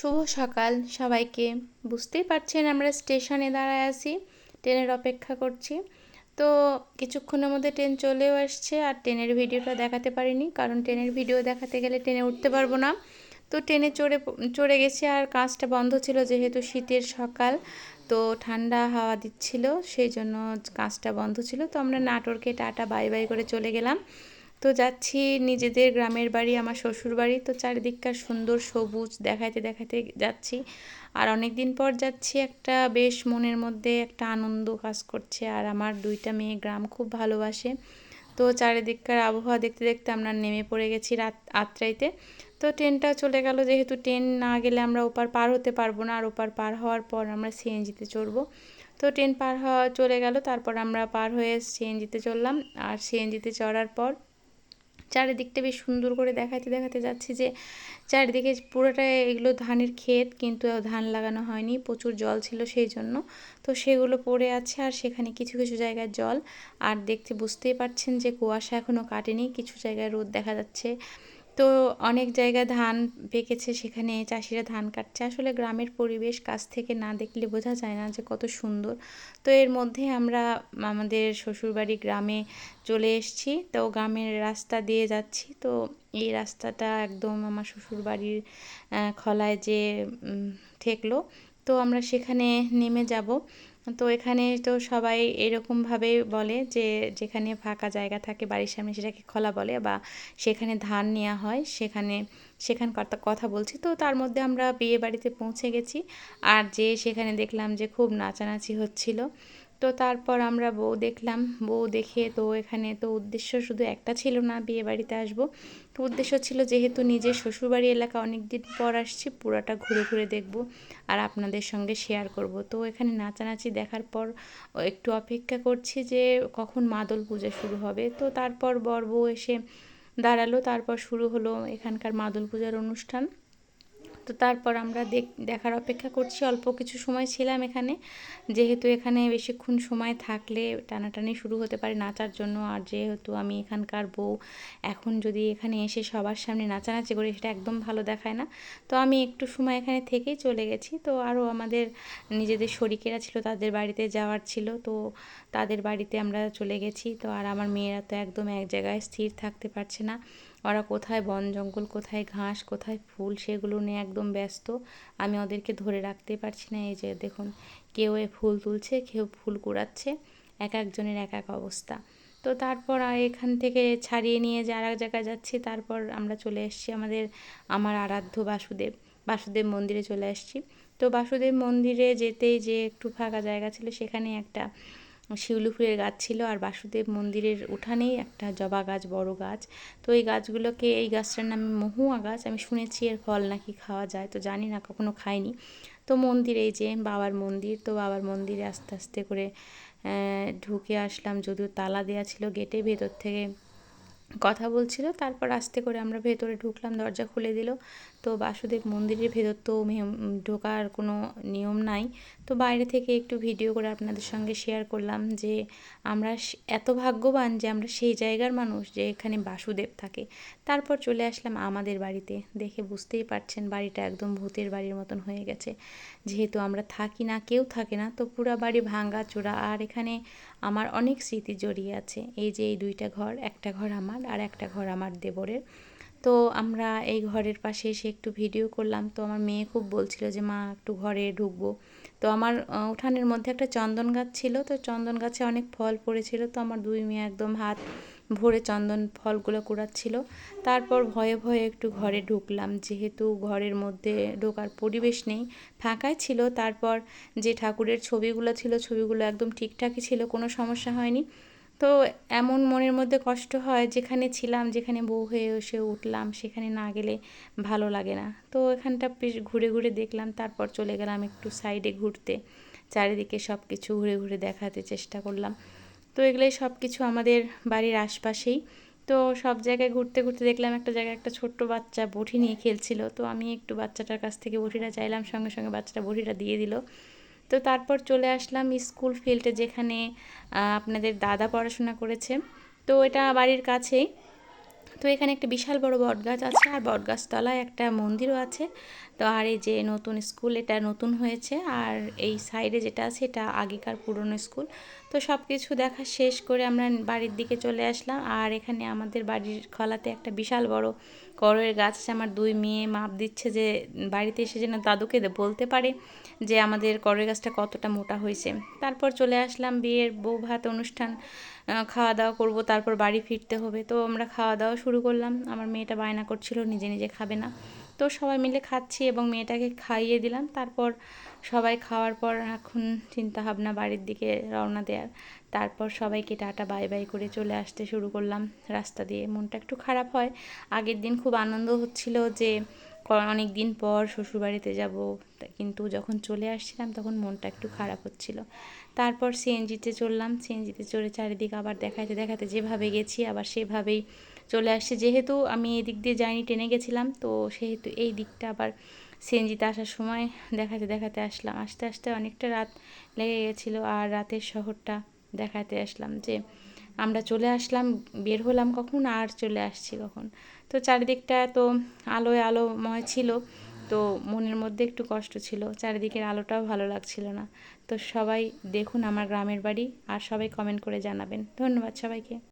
শুভ সকাল সবাইকে। বুঝতেই পারছেন আমরা স্টেশনে দাঁড়ায় আছি, ট্রেনের অপেক্ষা করছি। তো কিছুক্ষণের মধ্যে ট্রেন চলেও আসছে আর ট্রেনের ভিডিওটা দেখাতে পারিনি, কারণ ট্রেনের ভিডিও দেখাতে গেলে ট্রেনে উঠতে পারব না। তো ট্রেনে চড়ে চড়ে গেছি আর কাজটা বন্ধ ছিল যেহেতু শীতের সকাল, তো ঠান্ডা হাওয়া দিচ্ছিল, সেই জন্য কাজটা বন্ধ ছিল। তো আমরা নাটোরকে টাটা বাই বাই করে চলে গেলাম। তো যাচ্ছি নিজেদের গ্রামের বাড়ি, আমার শ্বশুর বাড়ি। তো চারিদিককার সুন্দর সবুজ দেখাইতে দেখাইতে যাচ্ছি। আর অনেক দিন পর যাচ্ছি একটা বেশ মনের মধ্যে একটা আনন্দ কাজ করছে। আর আমার দুইটা মেয়ে গ্রাম খুব ভালোবাসে। তো চারিদিককার আবহাওয়া দেখতে দেখতে আমরা নেমে পড়ে গেছি রাত, আত্রাইতে। তো ট্রেনটা চলে গেল, যেহেতু ট্রেন না গেলে আমরা ওপার পার হতে পারব না। আর ওপার পার হওয়ার পর আমরা সিএনজিতে চড়বো। তো ট্রেন পার হওয়া চলে গেল, তারপর আমরা পার হয়ে সিএনজিতে চললাম আর সিএনজিতে চড়ার পর চারিদিকটা বেশ সুন্দর করে দেখাতে দেখাতে যাচ্ছি যে চারিদিকে পুরোটা এগুলো ধানের ক্ষেত, কিন্তু ধান লাগানো হয়নি, প্রচুর জল ছিল সেই জন্য। তো সেগুলো পড়ে আছে আর সেখানে কিছু কিছু জায়গায় জল। আর দেখতে বুঝতেই পারছেন যে কুয়াশা এখনও কাটেনি, কিছু জায়গায় রোদ দেখা যাচ্ছে। তো অনেক জায়গায় ধান পেকেছে সেখানে চাষিরা ধান কাটছে। আসলে গ্রামের পরিবেশ কাছ থেকে না দেখলে বোঝা যায় না যে কত সুন্দর। তো এর মধ্যে আমরা আমাদের শ্বশুরবাড়ি গ্রামে চলে এসেছি। তো গ্রামের রাস্তা দিয়ে যাচ্ছি। তো এই রাস্তাটা একদম আমার শ্বশুরবাড়ির খলায় যে ঠেকলো। তো আমরা সেখানে নেমে যাব। তো এখানে তো সবাই এরকমভাবেই বলে যে, যেখানে ফাঁকা জায়গা থাকে বাড়ির সামনে সেটাকে খোলা বলে বা সেখানে ধান নেওয়া হয়, সেখানে সেখানকার কথা বলছি। তো তার মধ্যে আমরা বিয়ে বাড়িতে পৌঁছে গেছি আর যে সেখানে দেখলাম যে খুব নাচানাচি হচ্ছিল। তো তারপর আমরা বউ দেখলাম। বউ দেখে তো এখানে তো উদ্দেশ্য শুধু একটা ছিল না, বিয়ে বাড়িতে আসব। তো উদ্দেশ্য ছিল যেহেতু নিজের শ্বশুরবাড়ি এলাকা অনেক দিন পর আসছি, পুরাটা ঘুরে ঘুরে দেখব আর আপনাদের সঙ্গে শেয়ার করব। তো এখানে নাচানাচি দেখার পর একটু অপেক্ষা করছি যে কখন মাদল পূজা শুরু হবে। তো তারপর বর বউ এসে দাঁড়াল, তারপর শুরু হলো এখানকার মাদল পূজার অনুষ্ঠান। তো তারপর আমরা দেখার অপেক্ষা করছি। অল্প কিছু সময় ছিলাম এখানে। যেহেতু এখানে বেশিক্ষণ সময় থাকলে টানাটানি শুরু হতে পারে নাচার জন্য। আর যেহেতু আমি এখানকার বউ, এখন যদি এখানে এসে সবার সামনে নাচানাচি করি, সেটা একদম ভালো দেখায় না। তো আমি একটু সময় এখানে থেকেই চলে গেছি। তো আরও আমাদের নিজেদের শরিকেরা ছিল, তাদের বাড়িতে যাওয়ার ছিল। তো তাদের বাড়িতে আমরা চলে গেছি। তো আর আমার মেয়েরা তো একদম এক জায়গায় স্থির থাকতে পারছে না। ওরা কোথায় বন জঙ্গল, কোথায় ঘাস, কোথায় ফুল, সেগুলো নিয়ে একদম ব্যস্ত। আমি ওদেরকে ধরে রাখতে পারছি না, এই যে দেখুন, কেউ এ ফুল তুলছে, কেউ ফুল কুড়াচ্ছে, এক একজনের এক এক অবস্থা। তো তারপর এখান থেকে ছাড়িয়ে নিয়ে যে আর এক জায়গায় যাচ্ছি, তারপর আমরা চলে এসেছি আমাদের, আমার আরাধ্য বাসুদেব বাসুদেব মন্দিরে চলে আসছি তো বাসুদেব মন্দিরে যেতেই যে একটু ফাঁকা জায়গা ছিল সেখানে একটা শিউলি ফুলের গাছ ছিল আর বাসুদেব মন্দিরের উঠানেই একটা জবা গাছ, বড় গাছ। তো এই গাছগুলোকে, এই গাছটার নাম মহুয়া গাছ, আমি শুনেছি এর ফল নাকি খাওয়া যায়, তো জানি না, কখনো খাইনি। তো মন্দির, এই যে বাবার মন্দির, তো বাবার মন্দিরে আস্তে আস্তে করে ঢুকে আসলাম, যদিও তালা দেওয়া ছিল গেটে ভেতর থেকে। কথা বলছিল, তারপর আস্তে করে আমরা ভেতরে ঢুকলাম, দরজা খুলে দিল। তো বাসুদেব মন্দিরের ভেতর তো ঢোকার কোনো নিয়ম নাই। তো বাইরে থেকে একটু ভিডিও করে আপনাদের সঙ্গে শেয়ার করলাম যে আমরা এত ভাগ্যবান যে আমরা সেই জায়গার মানুষ যে এখানে বাসুদেব থাকে। তারপর চলে আসলাম আমাদের বাড়িতে। দেখে বুঝতেই পারছেন বাড়িটা একদম ভূতের বাড়ির মতন হয়ে গেছে। যেহেতু আমরা থাকি না, কেউ থাকে না, তো পুরা বাড়ি ভাঙ্গা চোরা। আর এখানে আমার অনেক স্মৃতি জড়িয়ে আছে। এই যে এই দুইটা ঘর, একটা ঘর আমার আর একটা ঘর আমার দেবরের। তো আমরা এই ঘরের পাশে এসে একটু ভিডিও করলাম। তো আমার মেয়ে খুব বলছিল যে, মা, একটু ঘরে ঢুকবো। তো আমার উঠানের মধ্যে একটা চন্দন গাছ ছিল। তো চন্দন গাছে অনেক ফল পড়েছিল। তো আমার দুই মেয়ে একদম হাত ভরে চন্দন ফলগুলো কুড়াচ্ছিল। তারপর ভয়ে ভয়ে একটু ঘরে ঢুকলাম। যেহেতু ঘরের মধ্যে ঢোকার পরিবেশ নেই, ফাঁকাই ছিল। তারপর যে ঠাকুরের ছবিগুলো ছিল, ছবিগুলো একদম ঠিকঠাকই ছিল, কোনো সমস্যা হয়নি। তো এমন মনের মধ্যে কষ্ট হয় যেখানে ছিলাম, যেখানে বউ হয়ে এসে উঠলাম, সেখানে না গেলে ভালো লাগে না। তো এখানটা বেশ ঘুরে ঘুরে দেখলাম, তারপর চলে গেলাম একটু সাইডে ঘুরতে। চারিদিকে সব কিছু ঘুরে ঘুরে দেখাতে চেষ্টা করলাম। তো এগুলোই সব কিছু আমাদের বাড়ির আশপাশেই। তো সব জায়গায় ঘুরতে ঘুরতে দেখলাম একটা জায়গায় একটা ছোট্ট বাচ্চা বটি নিয়ে খেলছিল। তো আমি একটু বাচ্চাটার কাছ থেকে বটিটা চাইলাম, সঙ্গে সঙ্গে বাচ্চাটা বটিটা দিয়ে দিল। তো তারপর চলে আসলাম স্কুল ফিল্ডে যেখানে আপনাদের দাদা পড়াশোনা করেছে। তো এটা বাড়ির কাছেই। তো এখানে একটা বিশাল বড় বটগাছ আছে আর বটগাছ তলায় একটা মন্দিরও আছে। তো আর এই যে নতুন স্কুল এটা নতুন হয়েছে আর এই সাইডে যেটা আছে এটা আগেকার পুরনো স্কুল। তো সব কিছু দেখা শেষ করে আমরা বাড়ির দিকে চলে আসলাম। আর এখানে আমাদের বাড়ির খলাতে একটা বিশাল বড় করয়ের গাছ আছে। আমার দুই মেয়ে মাপ দিচ্ছে যে বাড়িতে এসে যেন দাদুকে বলতে পারে যে আমাদের করয়ের গাছটা কতটা মোটা হয়েছে। তারপর চলে আসলাম, বিয়ের বউ ভাত অনুষ্ঠান খাওয়া দাওয়া করব, তারপর বাড়ি ফিরতে হবে। তো আমরা খাওয়া দাওয়া শুরু করলাম। আমার মেয়েটা বায়না করছিল, নিজে নিজে খাবে না। তো সবাই মিলে খাচ্ছি এবং মেয়েটাকে খাইয়ে দিলাম। তারপর সবাই খাওয়ার পর এখন চিন্তা ভাবনা বাড়ির দিকে রওনা দেওয়ার তারপর সবাইকে টাটা, বাই বাই করে চলে আসতে শুরু করলাম রাস্তা দিয়ে। মনটা একটু খারাপ হয়। আগের দিন খুব আনন্দ হচ্ছিল যে অনেক দিন পর শ্বশুরবাড়িতে যাব। কিন্তু যখন চলে আসছিলাম তখন মনটা একটু খারাপ হচ্ছিল। তারপর সিএনজিতে চললাম। সিএনজিতে চড়ে চারিদিক আবার দেখাতে দেখাতে যেভাবে গেছি, আবার সেভাবেই চলে আসছে। যেহেতু আমি এই দিক দিয়ে যাইনি টেনে গেছিলাম, তো সেহেতু এই দিকটা আবার সিএনজিতে আসার সময় দেখাতে দেখাতে আসলাম। আস্তে আস্তে অনেকটা রাত লেগে গেছিল আর রাতের শহরটা দেখাতে আসলাম যে আমরা চলে আসলাম, বের হলাম কখন আর চলে আসছি কখন? তো চারিদিকটা তো আলোয় আলোময় ছিল, তো মনের মধ্যে একটু কষ্ট ছিল। চারিদিকের আলোটাও ভালো লাগছিল না। তো সবাই দেখুন আমার গ্রামের বাড়ি আর সবাই কমেন্ট করে জানাবেন। ধন্যবাদ সবাইকে।